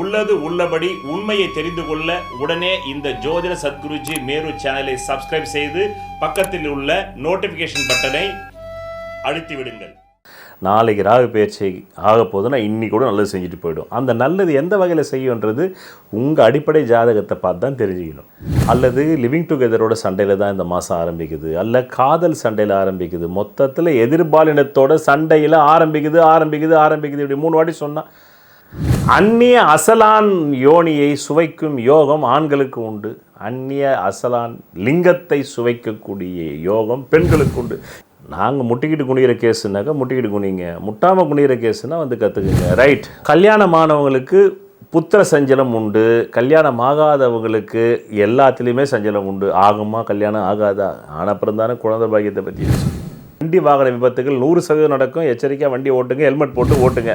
உள்ளது உள்ளபடி உண்மையை தெரிந்து கொள்ள உடனே இந்த ஜோதிட சத்குருஜி மேரு சேனலை சப்ஸ்கிரைப் செய்து பக்கத்தில் உள்ள நோட்டிஃபிகேஷன் பட்டனை அழுத்தி விடுங்கள். நாளைக்கு ராகு பயிற்சி ஆக போதுன்னா இன்னைக்கு கூட நல்லது செஞ்சுட்டு போயிடும். அந்த நல்லது எந்த வகையில் செய்யுன்றது உங்கள் அடிப்படை ஜாதகத்தை பார்த்து தான் தெரிஞ்சுக்கணும். அல்லது லிவிங் டுகெதரோட சண்டையில் தான் இந்த மாதம் ஆரம்பிக்குது. அல்ல காதல் சண்டையில் ஆரம்பிக்குது. மொத்தத்தில் எதிர்பாலினத்தோட சண்டையில் ஆரம்பிக்குது ஆரம்பிக்குது ஆரம்பிக்குது. இப்படி மூணு வாட்டி சொன்னால் அந்நிய அசலான் யோனியை சுவைக்கும் யோகம் ஆண்களுக்கு உண்டு. அந்நிய அசலான் லிங்கத்தை சுவைக்கக்கூடிய யோகம் பெண்களுக்கு உண்டு. நாங்கள் முட்டிக்கிட்டு குனிகிற கேஸுனாக்கா முட்டிக்கிட்டு குனிங்க. முட்டாமல் குனிகிற கேஸுனா வந்து கற்றுக்குங்க ரைட் கல்யாணமானவங்களுக்கு புத்திர சஞ்சலம் உண்டு. கல்யாணம் ஆகாதவங்களுக்கு எல்லாத்துலேயுமே சஞ்சலம் உண்டு. ஆகுமா? கல்யாணம் ஆகாதா? ஆனப்புறம் தானே குழந்தை பாக்கியத்தை பற்றி வண்டி வாகன விபத்துகள் நூறு சதவீதம் நடக்கும். எச்சரிக்கையாக வண்டி ஓட்டுங்க. ஹெல்மெட் போட்டு ஓட்டுங்க.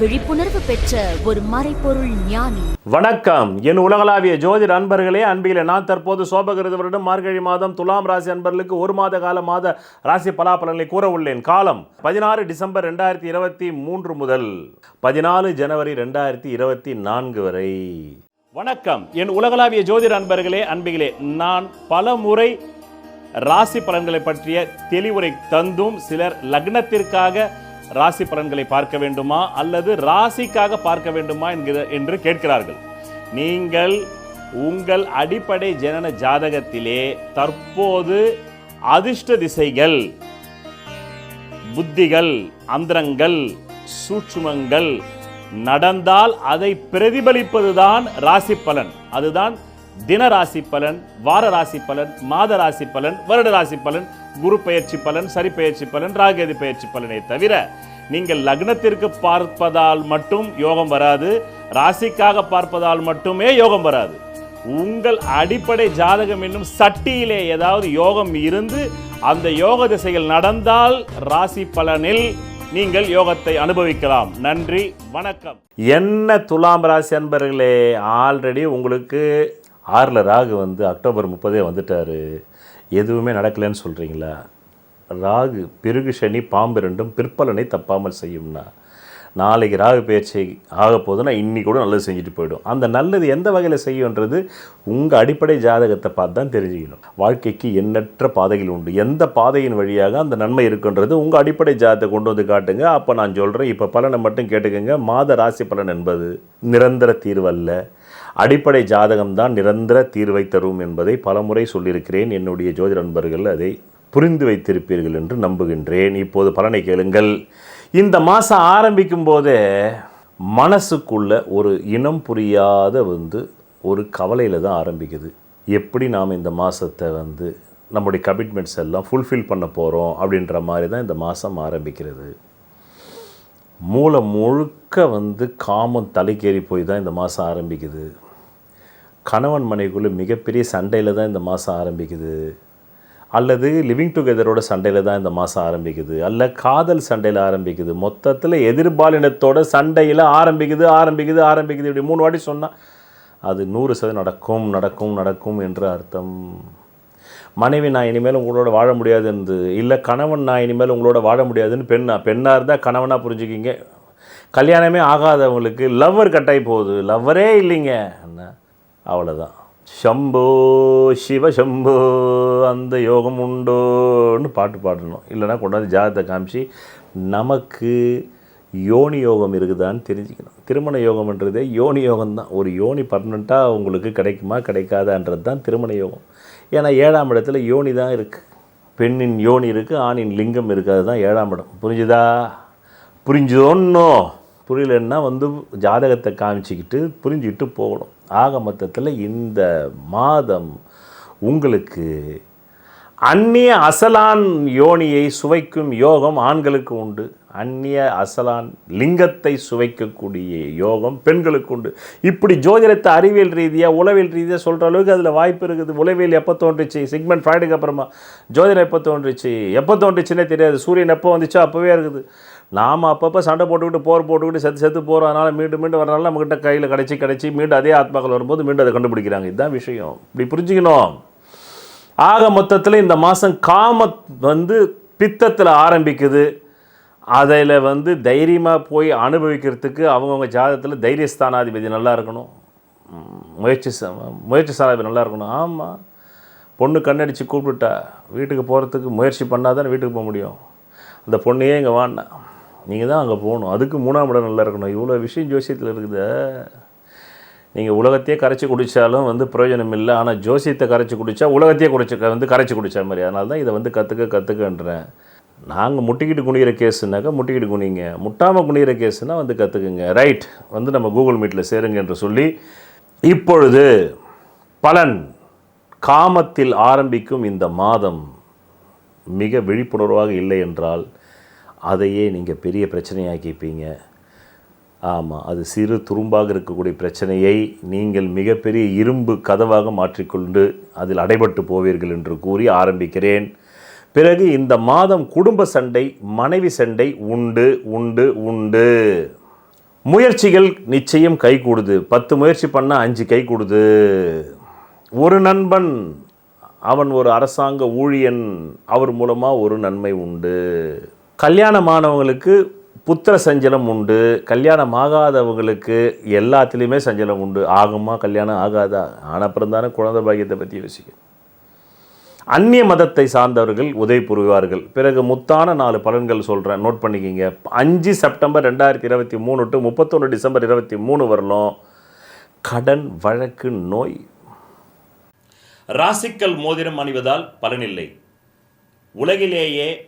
விழிப்புணர்வு பெற்ற ஒரு மறைப்பொருள் ஞானி. வணக்கம். என் உலகளாவிய ஜோதிட அன்பர்களே அன்பிலே நான் தற்போது சோபகிருத வருடம் மார்கழி மாதம் துலாம் ராசி அன்பர்களுக்கு ஒரு மாத கால மாத ராசி பலாபலன்களை கூற உள்ளேன் காலம் பதினாறு டிசம்பர் ரெண்டாயிரத்தி இருபத்தி மூன்று முதல் பதினாலு ஜனவரி ரெண்டாயிரத்தி இருபத்தி நான்கு வரை. வணக்கம். என் உலகளாவிய ஜோதிட அன்பர்களே அன்பிகளே நான் பல முறை ராசி பலன்களை பற்றிய தெளிவுரை தந்தும் சிலர் லக்னத்திற்காக ராசி பலன்களை பார்க்க வேண்டுமா அல்லது ராசிக்காக பார்க்க வேண்டுமா என்கிற என்று கேட்கிறார்கள். நீங்கள் உங்கள் அடிப்படை ஜனன ஜாதகத்திலே தற்போது அதிர்ஷ்ட திசைகள் புத்திகள் அந்தரங்கள் சூட்சுமங்கள் நடந்தால் அதை பிரதிபலிப்பதுதான் ராசி பலன். அதுதான் தின ராசி பலன் வார ராசி பலன் மாத ராசி பலன் வருட ராசி பலன் குரு பயிற்சி பலன் சரி பயிற்சி பலன் ராகேது பயிற்சி பலனை தவிர நீங்கள் லக்னத்திற்கு பார்ப்பதால் மட்டும் யோகம் வராது ராசிக்காக பார்ப்பதால் மட்டுமே யோகம் வராது. உங்கள் அடிப்படை ஜாதகம் என்னும் சட்டியிலே ஏதாவது யோகம் இருந்து அந்த யோக திசைகள் நடந்தால் ராசி பலனில் நீங்கள் யோகத்தை அனுபவிக்கலாம். நன்றி வணக்கம். என்ன துலாம் ராசி அன்பர்களே ஆல்ரெடி உங்களுக்கு ஆறில் ராகு வந்து அக்டோபர் முப்பதே வந்துட்டாரு. எதுவுமே நடக்கலைன்னு சொல்கிறீங்களா ராகு பிருகு சனி பாம்பு ரெண்டும் பிற்பலனை தப்பாமல் செய்யும்னா? நாளைக்கு ராகு பயிற்சி ஆக போதுன்னா இன்னி கூட நல்லது செஞ்சுட்டு போயிடும். அந்த நல்லது எந்த வகையில் செய்யுன்றது உங்கள் அடிப்படை ஜாதகத்தை பார்த்து தான் தெரிஞ்சுக்கணும். வாழ்க்கைக்கு எண்ணற்ற பாதைகள் உண்டு. எந்த பாதையின் வழியாக அந்த நன்மை இருக்குன்றது உங்கள் அடிப்படை ஜாதகத்தை கொண்டு வந்து காட்டுங்க. அப்போ நான் சொல்கிறேன் இப்போ பலனை மட்டும் கேட்டுக்கோங்க. மாத ராசி பலன் என்பது நிரந்தர தீர்வல்ல அடிப்படை ஜாதகம் தான் நிரந்தர தீர்வை தரும் என்பதை பலமுறை சொல்லியிருக்கிறேன். என்னுடைய ஜோதிட நண்பர்கள் அதை புரிந்து வைத்திருப்பீர்கள் என்று நம்புகின்றேன். இப்போது பலனை கேளுங்கள். இந்த மாதம் ஆரம்பிக்கும் போதே மனசுக்குள்ள ஒரு இனம் புரியாத வந்து ஒரு கவலையில் தான் ஆரம்பிக்குது. எப்படி நாம் இந்த மாதத்தை வந்து நம்முடைய கமிட்மெண்ட்ஸ் எல்லாம் ஃபுல்ஃபில் பண்ண போகிறோம் அப்படின்ற மாதிரி தான் இந்த மாதம் ஆரம்பிக்கிறது. மூளை முழுக்க வந்து காமம் தலைக்கேறி போய் தான் இந்த மாதம் ஆரம்பிக்குது. கணவன் மனைவிக்குள்ளே மிகப்பெரிய சண்டையில் தான் இந்த மாதம் ஆரம்பிக்குது. அல்லது லிவிங் டுகெதரோட சண்டையில் தான் இந்த மாதம் ஆரம்பிக்குது. அல்ல காதல் சண்டையில் ஆரம்பிக்குது. மொத்தத்தில் எதிர்பாலினத்தோட சண்டையில் ஆரம்பிக்குது ஆரம்பிக்குது ஆரம்பிக்குது. இப்படி மூணு வாட்டி சொன்னால் அது நூறு சதவீதம் நடக்கும் நடக்கும் நடக்கும் என்று அர்த்தம். மனைவி நான் இனிமேல் உங்களோட வாழ முடியாதுன்னு இல்லை கணவன் நான் இனிமேல் உங்களோட வாழ முடியாதுன்னு பெண்ணா பெண்ணாக இருந்தால் கணவனாக புரிஞ்சுக்கிங்க. கல்யாணமே ஆகாதவங்களுக்கு லவ்வர் கட்டாயி போகுது. லவ்வரே இல்லைங்க. என்ன? அவ்வளோதான் சம்போ சிவ சம்போ அந்த யோகம் உண்டோன்னு பாட்டு பாடணும். இல்லைன்னா கொண்டாந்து ஜாதகத்தை காமிச்சு நமக்கு யோனி யோகம் இருக்குதான்னு தெரிஞ்சுக்கணும். திருமண யோகம்ன்றதே யோனி யோகம் தான் ஒரு யோனி பர்மனெண்ட்டாக உங்களுக்கு கிடைக்குமா கிடைக்காதான்றது தான் திருமண யோகம். ஏன்னா ஏழாம் இடத்துல யோனி தான் இருக்குது பெண்ணின் யோனி இருக்குது ஆணின் லிங்கம் இருக்குது அதுதான் ஏழாம் இடம். புரிஞ்சுதா? புரிஞ்சுதோன்னோ? புரியலன்னா வந்து ஜாதகத்தை காமிச்சிக்கிட்டு புரிஞ்சுக்கிட்டு போகணும். ஆக மொத்தத்தில் இந்த மாதம் உங்களுக்கு அந்நிய அசலான் யோனியை சுவைக்கும் யோகம் ஆண்களுக்கு உண்டு. அந்நிய அசலான் லிங்கத்தை சுவைக்கக்கூடிய யோகம் பெண்களுக்கு உண்டு. இப்படி ஜோதிடத்தை அறிவியல் ரீதியாக உளவியல் ரீதியாக சொல்கிற அளவுக்கு அதில் வாய்ப்பு இருக்குது. உளவியல் எப்போ தோன்றுச்சு? சிக்மெண்ட் ஃப்ரைடுக்கு அப்புறமா. ஜோதிடம் எப்போ தோன்றுச்சு? எப்போ தோன்றுச்சுன்னே தெரியாது. சூரியன் எப்போ வந்துச்சோ அப்போவே இருக்குது. நாம் அப்பப்போ சண்டை போட்டுக்கிட்டு போர் போட்டுக்கிட்டு செத்து செத்து போகிறோம் அதனால் மீண்டும் மீண்டும் வரனால நம்மக்கிட்ட கையில் கிடச்சி கிடச்சி மீண்டும் அதே ஆத்மாக்கள் வரும்போது மீண்டும் அதை கண்டுபிடிக்கிறாங்க. இதுதான் விஷயம். இப்படி புரிஞ்சுக்கணும். ஆக மொத்தத்தில் இந்த மாதம் காமத் வந்து பித்தத்தில் ஆரம்பிக்குது. அதில் வந்து தைரியமாக போய் அனுபவிக்கிறதுக்கு அவங்கவுங்க ஜாதகத்தில் தைரியஸ்தானாதிபதி நல்லா இருக்கணும். முயற்சி முயற்சி ஸ்தானாதிபதி நல்லா இருக்கணும். ஆமாம் பொண்ணு கண்ணடிச்சு கூப்பிட்டுட்டா. வீட்டுக்கு போகிறதுக்கு முயற்சி பண்ணால் தானே வீட்டுக்கு போக முடியும். அந்த பொண்ணையே இங்கே வாண்ணா நீங்கள் தான் அங்கே போகணும். அதுக்கு மூணாம் இடம் நல்லா இருக்கணும். இவ்வளோ விஷயம் ஜோசியத்தில் இருக்குது. நீங்கள் உலகத்தையே கரைச்சி குடித்தாலும் வந்து பிரயோஜனம் இல்லை. ஆனால் ஜோசியத்தை கரைச்சி குடித்தா உலகத்தையே குடிச்சு வந்து கரைச்சி குடித்தா மாதிரி. அதனால தான் இதை வந்து கற்றுக்க கற்றுக்கன்றேன் நாங்கள் முட்டிக்கிட்டு குனிகிற கேஸுனாக்கா முட்டிக்கிட்டு குனிங்க. முட்டாமல் குனிகிற கேஸுனால் வந்து கற்றுக்குங்க ரைட் வந்து நம்ம கூகுள் மீட்டில் சேருங்க என்று சொல்லி இப்பொழுது பலன் காமத்தில் ஆரம்பிக்கும் இந்த மாதம் மிக விழிப்புணர்வாக இல்லை என்றால் அதையே நீங்கள் பெரிய பிரச்சனையாக்கிப்பீங்க. ஆமாம் அது சிறு துரும்பாக இருக்கக்கூடிய பிரச்சனையை நீங்கள் மிகப்பெரிய இரும்பு கதவாக மாற்றிக்கொண்டு அதில் அடைபட்டு போவீர்கள் என்று கூறி ஆரம்பிக்கிறேன். பிறகு இந்த மாதம் குடும்ப சண்டை மனைவி சண்டை உண்டு உண்டு உண்டு. முயற்சிகள் நிச்சயம் கை கூடுது. பத்து முயற்சி பண்ணால் அஞ்சு கை கூடுது. ஒரு நண்பன் அவன் ஒரு அரசாங்க ஊழியன் அவர் மூலமாக ஒரு நன்மை உண்டு. கல்யாணமானவங்களுக்கு புத்திர சஞ்சலம் உண்டு கல்யாணம் ஆகாதவங்களுக்கு எல்லாத்துலேயுமே சஞ்சலம் உண்டு. ஆகுமா கல்யாணம் ஆகாதா? ஆன பிறந்தானே குழந்தை பாக்கியத்தை பற்றி யோசிக்கும். அந்நிய மதத்தை சார்ந்தவர்கள் உதவி புரிவார்கள். பிறகு முத்தான நாலு பலன்கள் சொல்கிறேன் நோட் பண்ணிக்கிங்க. அஞ்சு செப்டம்பர் ரெண்டாயிரத்தி இருபத்தி மூணு டு முப்பத்தொன்று டிசம்பர் இருபத்தி மூணு வரலும் கடன் வழக்கு நோய். ராசிக்கல் மோதிரம் அணிவதால் பலனில்லை. உலகிலேயே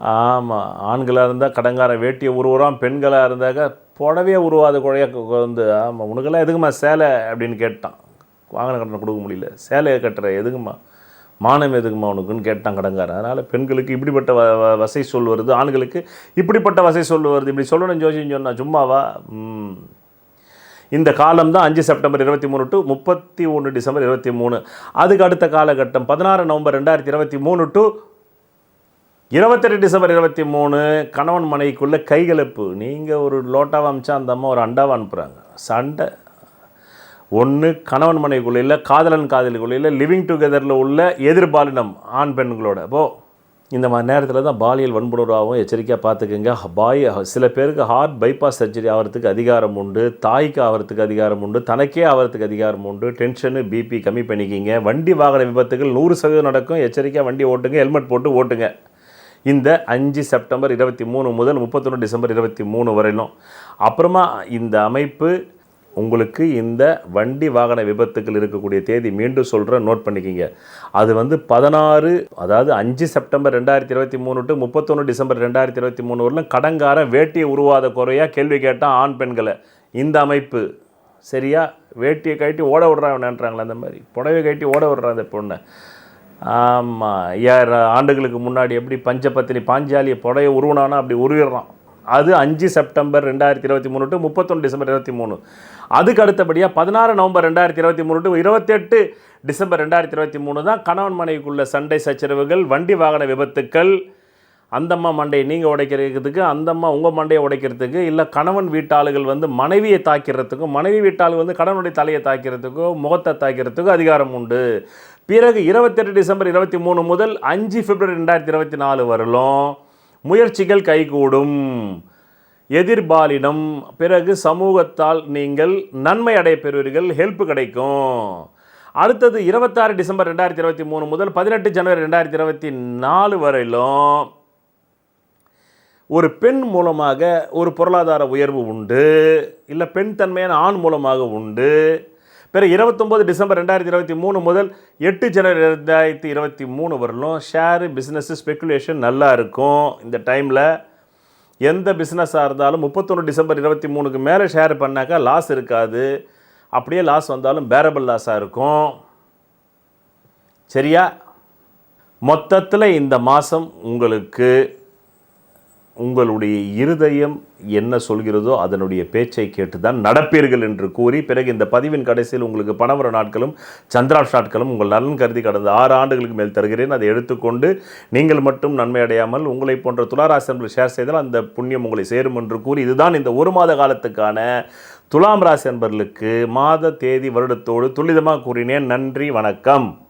ஆமாம் ஆண்களாக இருந்தால் கடங்கார வேட்டியை உருவுறான் பெண்களாக இருந்தாக்க புடவையே உருவாத குழைய வந்து ஆமாம் உனக்கெல்லாம் எதுக்குமா சேலை அப்படின்னு கேட்டான். வாங்கின கட்டணம் கொடுக்க முடியல. சேலையை கட்டுற எதுக்குமா மானம் எதுக்குமா உனக்குன்னு கேட்டான் கடங்காரன். அதனால் பெண்களுக்கு இப்படிப்பட்ட வ வ- வசை சொல் வருது ஆண்களுக்கு இப்படிப்பட்ட வசை சொல் வருது இப்படி சொல்லணும் ஜோசின்னு சொன்னா சும்மாவா? இந்த காலம் தான் அஞ்சு செப்டம்பர் இருபத்தி மூணு டு முப்பத்தி ஒன்று டிசம்பர் இருபத்தி மூணு. அதுக்கு அடுத்த காலகட்டம் பதினாறு நவம்பர் ரெண்டாயிரத்தி இருபத்தி மூணு டு இருபத்தெட்டு டிசம்பர் இருபத்தி மூணு கணவன் மனைவிக்குள்ளே கைகலப்பு. நீங்கள் ஒரு லோட்டாவை அமிச்சா அந்த அம்மா ஒரு அண்டாவை அனுப்புகிறாங்க சண்டை. ஒன்று கணவன் மனைவிக்குள்ள இல்லை காதலன் காதலிக்குள்ள இல்லை லிவிங் டுகெதரில் உள்ள எதிர்பாலினம் ஆண் பெண்களோட. அப்போ இந்த மாதிரி நேரத்தில் தான் பாலியல் வன்புணர்வாகவும் எச்சரிக்கையாக பார்த்துக்கோங்க பாய் சில பேருக்கு ஹார்ட் பைபாஸ் சர்ஜரி ஆகிறதுக்கு அதிகாரம் உண்டு தாய்க்கு ஆகிறதுக்கு அதிகாரம் உண்டு தனக்கே ஆகிறதுக்கு அதிகாரம் உண்டு. டென்ஷனு பிபி கம்மி பண்ணிக்கிங்க. வண்டி வாகன விபத்துகள் நூறு சதவீதம் நடக்கும். எச்சரிக்கையாக வண்டி ஓட்டுங்க ஹெல்மெட் போட்டு ஓட்டுங்க. இந்த அஞ்சு செப்டம்பர் இருபத்தி மூணு முதல் முப்பத்தொன்று டிசம்பர் இருபத்தி மூணு வரையிலும். அப்புறமா இந்த அமைப்பு உங்களுக்கு இந்த வண்டி வாகன விபத்துகள் இருக்கக்கூடிய தேதி மீண்டும் சொல்கிறேன் நோட் பண்ணிக்கிங்க. அது வந்து பதினாறு அதாவது அஞ்சு செப்டம்பர் ரெண்டாயிரத்தி இருபத்தி மூணு டு முப்பத்தொன்று டிசம்பர் ரெண்டாயிரத்தி இருபத்தி மூணு வரலும் கடங்காரன் வேட்டியை உருவாத குறையாக கேள்வி கேட்டால் ஆண் பெண்களை. இந்த அமைப்பு சரியா? வேட்டியை கட்டி ஓட விடுறாங்கன்றாங்களே அந்த மாதிரி. புடவை கட்டி ஓட விடுறான் அந்த பொண்ணை. ஆமாம் ஐயாயிரம் ஆண்டுகளுக்கு முன்னாடி எப்படி பஞ்சபத்தினி பாஞ்சாலியை புடைய உருவனானா அப்படி உருவிடுறான். அது அஞ்சு செப்டம்பர் ரெண்டாயிரத்தி இருபத்தி மூணு டு முப்பத்தொன்று டிசம்பர் இருபத்தி மூணு அதுக்கு அடுத்தபடியாக பதினாறு நவம்பர் ரெண்டாயிரத்தி இருபத்தி மூணு டு இருபத்தெட்டு டிசம்பர் ரெண்டாயிரத்தி இருபத்தி மூணு தான் கணவன் மனைவிக்குள்ள சண்டை சச்சரவுகள் வண்டி வாகன விபத்துக்கள் அந்தம்மா மண்டையை நீங்கள் உடைக்கிறதுக்கு அந்தம்மா உங்கள் மண்டையை உடைக்கிறதுக்கு இல்லை கணவன் வீட்டாளுகள் வந்து மனைவியை தாக்கிறதுக்கும் மனைவி வீட்டாளுகள் வந்து கணவனுடைய தலையை தாக்கிறதுக்கோ முகத்தை தாக்கிறதுக்கோ அதிகாரம் உண்டு. பிறகு இருபத்தெட்டு டிசம்பர் இருபத்தி மூணு முதல் அஞ்சு பிப்ரவரி ரெண்டாயிரத்தி இருபத்தி நாலு வரலும் முயற்சிகள் கைகூடும். எதிர்பாலினம் பிறகு சமூகத்தால் நீங்கள் நன்மை அடைய பெறுவீர்கள் ஹெல்ப் கிடைக்கும். அடுத்தது இருபத்தாறு டிசம்பர் ரெண்டாயிரத்தி இருபத்தி மூணு முதல் பதினெட்டு ஜனவரி ரெண்டாயிரத்தி இருபத்தி நாலு வரையிலும் ஒரு பெண் மூலமாக ஒரு பொருளாதார உயர்வு உண்டு இல்லை பெண் தன்மையான ஆண் மூலமாக உண்டு. பிறகு இருபத்தொம்போது டிசம்பர் ரெண்டாயிரத்தி இருபத்தி மூணு முதல் எட்டு ஜனவரி ரெண்டாயிரத்தி இருபத்தி மூணு வரலும் ஷேரு பிஸ்னஸ்ஸு ஸ்பெக்குலேஷன் நல்லா இருக்கும். இந்த டைமில் எந்த பிஸ்னஸாக இருந்தாலும் முப்பத்தொன்று டிசம்பர் இருபத்தி மூணுக்கு மேலே ஷேர் பண்ணாக்கா லாஸ் இருக்காது. அப்படியே லாஸ் வந்தாலும் பேரபிள் லாஸாக இருக்கும். சரியா? மொத்தத்தில் இந்த மாதம் உங்களுக்கு உங்களுடைய இருதயம் என்ன சொல்கிறதோ அதனுடைய பேச்சை கேட்டு தான் நடப்பீர்கள் என்று கூறி பிறகு இந்த பதிவின் கடைசியில் உங்களுக்கு பணவர நாட்களும் சந்திராஷ் நாட்களும் உங்கள் நலன் கருதி கடந்த ஆறு ஆண்டுகளுக்கு மேல் தருகிறேன். அதை எடுத்துக்கொண்டு நீங்கள் மட்டும் நன்மை அடையாமல் உங்களை போன்ற துளாராசி ஷேர் செய்தால் அந்த புண்ணியம் உங்களை சேரும் என்று கூறி இதுதான் இந்த ஒரு மாத காலத்துக்கான துலாம் ராசி அன்பர்களுக்கு மாத தேதி வருடத்தோடு துல்லிதமாக கூறினேன். நன்றி வணக்கம்.